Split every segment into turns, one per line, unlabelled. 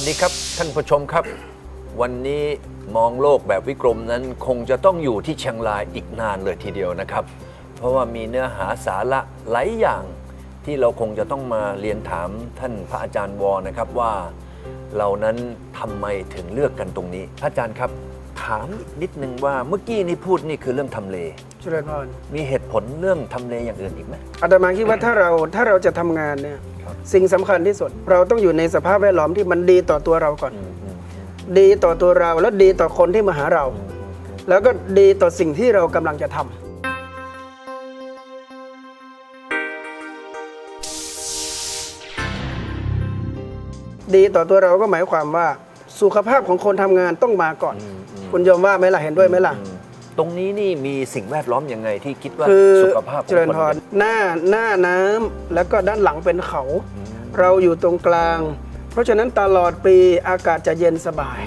สดีครับท่านผู้ชมครับ วันนี้มองโลกแบบวิกรมนั้นคงจะต้องอยู่ที่เชียงรายอีกนานเลยทีเดียวนะครับ เพราะว่ามีเนื้อหาสาระหลายอย่างที่เราคงจะต้องมาเรียนถามท่านพระอาจารย์วอนะครับว่าเรานั้นทำไมถึงเลือกกันตรงนี้พระอาจารย์ครับ ถามอีกนิดนึงว่าเมื่อกี้นี่พูดนี่คือเรื่องทำเล
เจริญพร
มีเหตุผลเรื่องทำเลอย่างอื่นอีกไหม
อาตมาคิดว่าถ้าเราถ้าเราจะทำงานเนี่ย
ครับ
สิ่งสำคัญที่สุด เราต้องอยู่ในสภาพแวดล้อมที่มันดีต่อตัวเราก่อน
อืมอืม
ดีต่อตัวเราแล้วดีต่อคนที่มาหาเรา แล้วก็ดีต่อสิ่งที่เรากำลังจะทำดีต่อตัวเราก็หมายความว่า สุขภาพของคนทำงานต้องมาก่อน คุณโยมว่าไหมล่ะเห็นด้วยไหมล่ะ
อืมตรงนี้นี่มีสิ่งแวดล้อมยังไงที่คิดว่า
คือ
สุขภาพของ
เจริญ
คน
พรหน้าหน้าน้ำแล้วก็ด้านหลังเป็นเขา เราอยู่ตรงกลาง เพราะฉะนั้นตลอดปีอากาศจะเย็นสบาย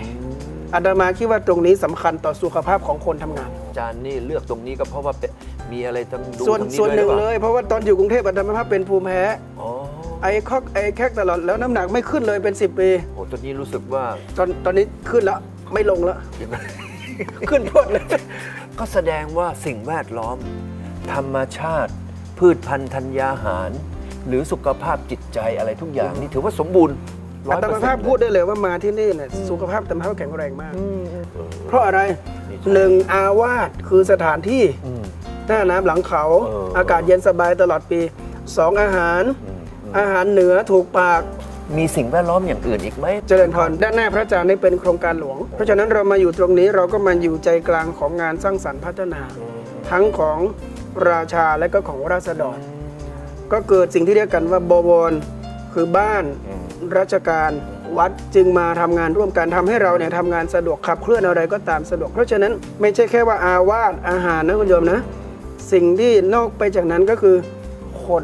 อาตมาคิดว่าตรงนี้สำคัญต่อสุขภาพของคนทำงาน
อาจารย์นี่เลือกตรงนี้ก็เพราะว่าเป็นมีอะไรต้องดู
ส่วน
ตรงนี้
ส่วน
ด้วย
หนึ่ง
รือปา
เลย เพราะว่าตอนอยู่กรุงเทพอาตมาเป็นภูมิแพ้
อ๋อ
ไอคอกไอแคกตลอดแล้วน้ำหนักไม่ขึ้นเลยเป็น 10 ปี
โหตอนนี้รู้สึกว่า
ตอนตอนนี้ขึ้นแล้วไม่ลงแล้ว ขึ้นพดเลย
ก็แสดงว่าสิ่งแวดล้อม ธรรมชาติ พืชพันธุ์ธัญญาหาร หรือสุขภาพจิตใจอะไรทุกอย่างนี่ถือว่าสมบูรณ์ร้
อา
อย
ต
เปอ
มา
ร์เซ็
ภานพ
ต์
พูดได้เลยว่ามาที่นี่เนี่ยสุขภาพอาตมาภาพแข็งแรงมาก
เออ
เพราะอะไร
นี่ใช่
หนึ่งอาวาสคือสถานที่
อืม
หน้าน้ำหลังเขา
เอออ
อากาศเย็นสบายตลอดปีสองอาหาร
อืม อา
หารเหนือถูกปาก
มีสิ่งแวดล้อมอย่างอื่นอีกไหม
เจริญพรด้านหน้าพระอาจารย์นี่เป็นโครงการหลวง เพราะฉะนั้นเรามาอยู่ตรงนี้เราก็มาอยู่ใจกลางของงานสร้างสรรค์พัฒนา ทั้งของราชาและก็ของราษฎร ก็เกิดสิ่งที่เรียกกันว่าบวรคือบ้านราชการวัดจึงมาทำงานร่วมกันทำให้เราเนี่ยทำงานสะดวกขับเคลื่อนอะไรก็ตามสะดวก เพราะฉะนั้นไม่ใช่แค่ว่าอาวาสอาหารนะคุณโยมนะ สิ่งที่นอกไปจากนั้นก็คือคน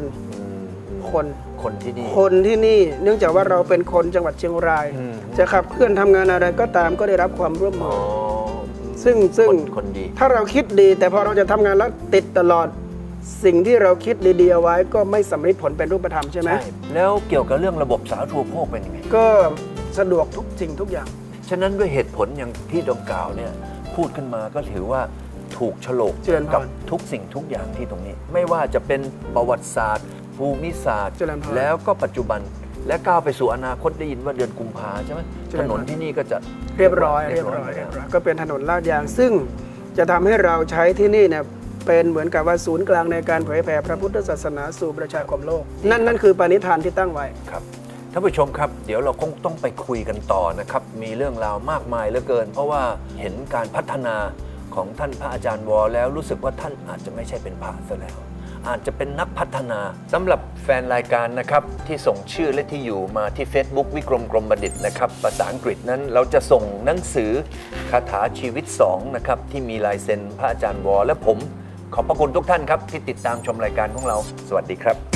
คน
คนที่นี่
คนที่นี่เนื่องจากว่าเราเป็นคนจังหวัดเชียงราย
อืม
จะขับเคลื่อนทำงานอะไรก็ตามก็ได้รับความร่วมมื
อ๋อ
อซึ่งซึ่ง
คนคนดี
ถ้าเราคิดดี แต่พอเราจะทำงานแล้วติดตลอด สิ่งที่เราคิดดีๆเอาไว้ก็ไม่สำเร็จผลเป็นรูปธรรมใช่ไหม
แล้วเกี่ยวกับเรื่องระบบสาธารณูปโภคเป็นยังไง
ก็สะดวกทุกสิ่งทุกอย่าง
ฉะนั้นด้วยเหตุผลอย่างที่ดงกล่าวเนี่ยพูดขึ้นมาก็ถือว่าถูกโฉลก
เจริญพร
กัทุกสิ่งทุกอย่างที่ตรงนี้ ไม่ว่าจะเป็นประวัติศาสตร์ ภูมิศาสตร์
เจริญพร
แล้วก็ปัจจุบันและก้าวไปสู่อนาคตได้ยินว่าเดือนกุมภาใช่ไหม
เจริ
ถ
ญพร
นนที่นี่ก็จะ
เรียบร้อยเรียบร้อยเรียบร้อยก็เป็นถนนลาดยาง ซึ่งจะทำให้เราใช้ที่นี่เนี่ยเป็นเหมือนกับว่าศูนย์กลางในการเผยแผ่พระพุทธศาสนาสู่ประชาคมโลก นั่นนั่นคือปณิธานที่ตั้งไว้
ครับท่านผู้ชมครับ เดี๋ยวเราคงต้องไปคุยกันต่อนะครับ มีเรื่องราวมากมายเหลือเกิน เพราะว่าเห็นการพัฒนาของท่านพระอาจารย์วอแล้วรู้สึกว่าท่านอาจจะไม่ใช่เป็นพระซะแล้ว อาจจะเป็นนักพัฒนาสำหรับแฟนรายการนะครับที่ส่งชื่อและที่อยู่มาที่ Facebook วิกรมกรมบัณฑิตนะครับภาษาอังกฤษนั้นเราจะส่งหนังสือคาถาชีวิต2นะครับที่มีลายเซ็นพระอาจารย์วอและผม ขอบพระคุณทุกท่านครับที่ติดตามชมรายการของเรา สวัสดีครับ